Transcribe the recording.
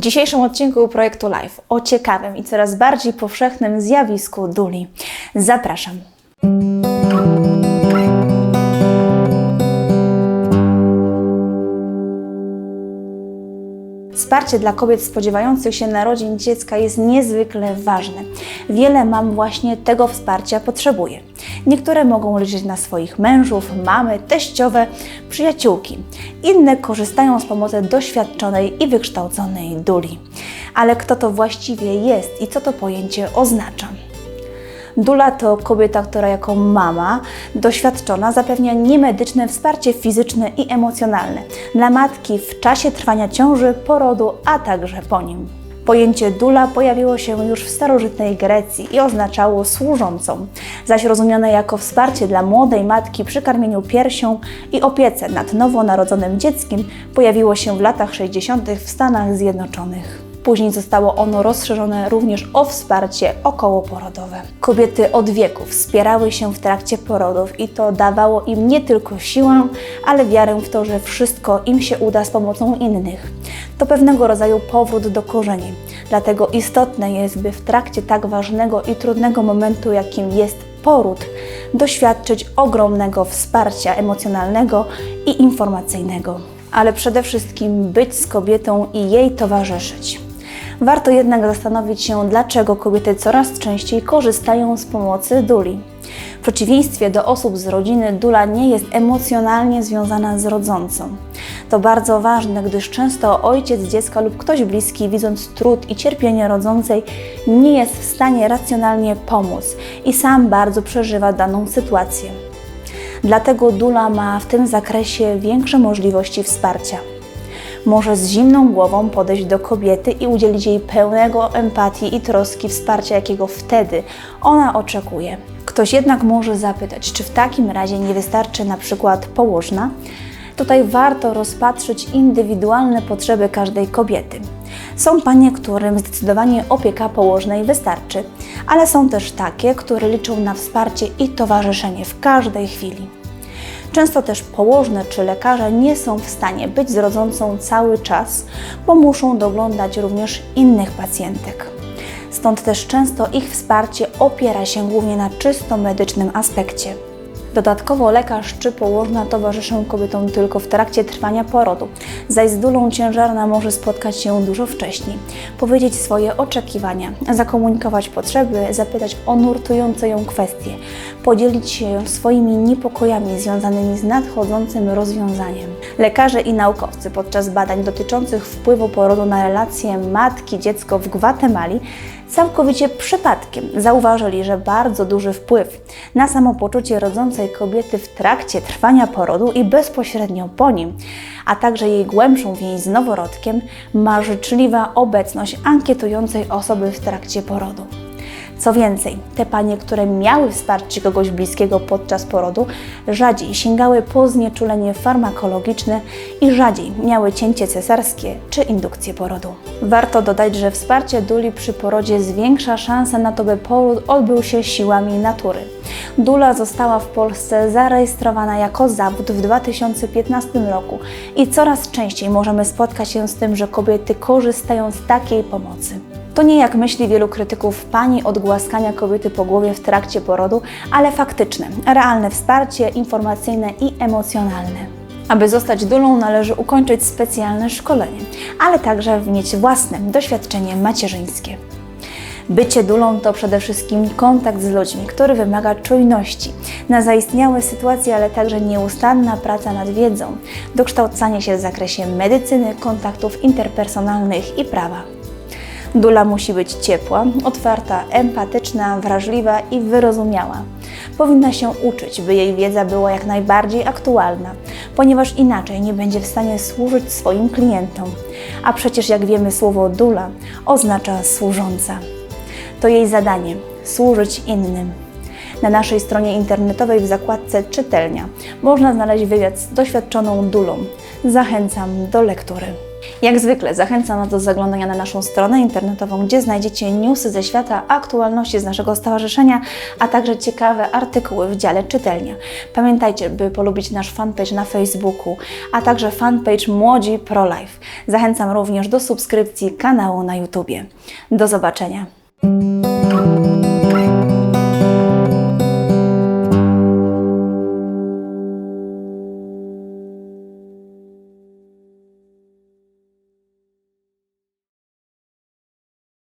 W dzisiejszym odcinku projektu Live o ciekawym i coraz bardziej powszechnym zjawisku duli. Zapraszam. Wsparcie dla kobiet spodziewających się narodzin dziecka jest niezwykle ważne. Wiele mam właśnie tego wsparcia potrzebuje. Niektóre mogą liczyć na swoich mężów, mamy, teściowe, przyjaciółki. Inne korzystają z pomocy doświadczonej i wykształconej duli. Ale kto to właściwie jest i co to pojęcie oznacza? Dula to kobieta, która jako mama doświadczona zapewnia niemedyczne wsparcie fizyczne i emocjonalne dla matki w czasie trwania ciąży, porodu, a także po nim. Pojęcie dula pojawiło się już w starożytnej Grecji i oznaczało służącą, zaś rozumiane jako wsparcie dla młodej matki przy karmieniu piersią i opiece nad nowonarodzonym dzieckiem pojawiło się w latach 60. w Stanach Zjednoczonych. Później zostało ono rozszerzone również o wsparcie okołoporodowe. Kobiety od wieku wspierały się w trakcie porodów i to dawało im nie tylko siłę, ale wiarę w to, że wszystko im się uda z pomocą innych. To pewnego rodzaju powrót do korzeni. Dlatego istotne jest, by w trakcie tak ważnego i trudnego momentu, jakim jest poród, doświadczyć ogromnego wsparcia emocjonalnego i informacyjnego. Ale przede wszystkim być z kobietą i jej towarzyszyć. Warto jednak zastanowić się, dlaczego kobiety coraz częściej korzystają z pomocy duli. W przeciwieństwie do osób z rodziny, dula nie jest emocjonalnie związana z rodzącą. To bardzo ważne, gdyż często ojciec dziecka lub ktoś bliski, widząc trud i cierpienie rodzącej, nie jest w stanie racjonalnie pomóc i sam bardzo przeżywa daną sytuację. Dlatego dula ma w tym zakresie większe możliwości wsparcia może z zimną głową podejść do kobiety i udzielić jej pełnego empatii i troski wsparcia, jakiego wtedy ona oczekuje. Ktoś jednak może zapytać, czy w takim razie nie wystarczy na przykład położna? Tutaj warto rozpatrzyć indywidualne potrzeby każdej kobiety. Są panie, którym zdecydowanie opieka położnej wystarczy, ale są też takie, które liczą na wsparcie i towarzyszenie w każdej chwili. Często też położne czy lekarze nie są w stanie być z rodzącą cały czas, bo muszą doglądać również innych pacjentek. Stąd też często ich wsparcie opiera się głównie na czysto medycznym aspekcie. Dodatkowo lekarz czy położna towarzyszą kobietom tylko w trakcie trwania porodu, zaś z dulą ciężarna może spotkać się dużo wcześniej, powiedzieć swoje oczekiwania, zakomunikować potrzeby, zapytać o nurtujące ją kwestie, podzielić się swoimi niepokojami związanymi z nadchodzącym rozwiązaniem. Lekarze i naukowcy podczas badań dotyczących wpływu porodu na relacje matki-dziecko w Gwatemali całkowicie przypadkiem zauważyli, że bardzo duży wpływ na samopoczucie rodzącej kobiety w trakcie trwania porodu i bezpośrednio po nim, a także jej głębszą więź z noworodkiem, ma życzliwa obecność ankietującej osoby w trakcie porodu. Co więcej, te panie, które miały wsparcie kogoś bliskiego podczas porodu, rzadziej sięgały po znieczulenie farmakologiczne i rzadziej miały cięcie cesarskie czy indukcję porodu. Warto dodać, że wsparcie duli przy porodzie zwiększa szanse na to, by poród odbył się siłami natury. Dula została w Polsce zarejestrowana jako zawód w 2015 roku i coraz częściej możemy spotkać się z tym, że kobiety korzystają z takiej pomocy. To nie jak myśli wielu krytyków pani od głaskania kobiety po głowie w trakcie porodu, ale faktyczne, realne wsparcie informacyjne i emocjonalne. Aby zostać dulą należy ukończyć specjalne szkolenie, ale także mieć własne doświadczenie macierzyńskie. Bycie dulą to przede wszystkim kontakt z ludźmi, który wymaga czujności na zaistniałe sytuacje, ale także nieustanna praca nad wiedzą, dokształcanie się w zakresie medycyny, kontaktów interpersonalnych i prawa. Dula musi być ciepła, otwarta, empatyczna, wrażliwa i wyrozumiała. Powinna się uczyć, by jej wiedza była jak najbardziej aktualna, ponieważ inaczej nie będzie w stanie służyć swoim klientom. A przecież, jak wiemy, słowo dula oznacza służąca. To jej zadanie służyć innym. Na naszej stronie internetowej w zakładce Czytelnia można znaleźć wywiad z doświadczoną dulą. Zachęcam do lektury. Jak zwykle zachęcam do zaglądania na naszą stronę internetową, gdzie znajdziecie newsy ze świata, aktualności z naszego stowarzyszenia, a także ciekawe artykuły w dziale czytelnia. Pamiętajcie, by polubić nasz fanpage na Facebooku, a także fanpage Młodzi Pro Life. Zachęcam również do subskrypcji kanału na YouTubie. Do zobaczenia.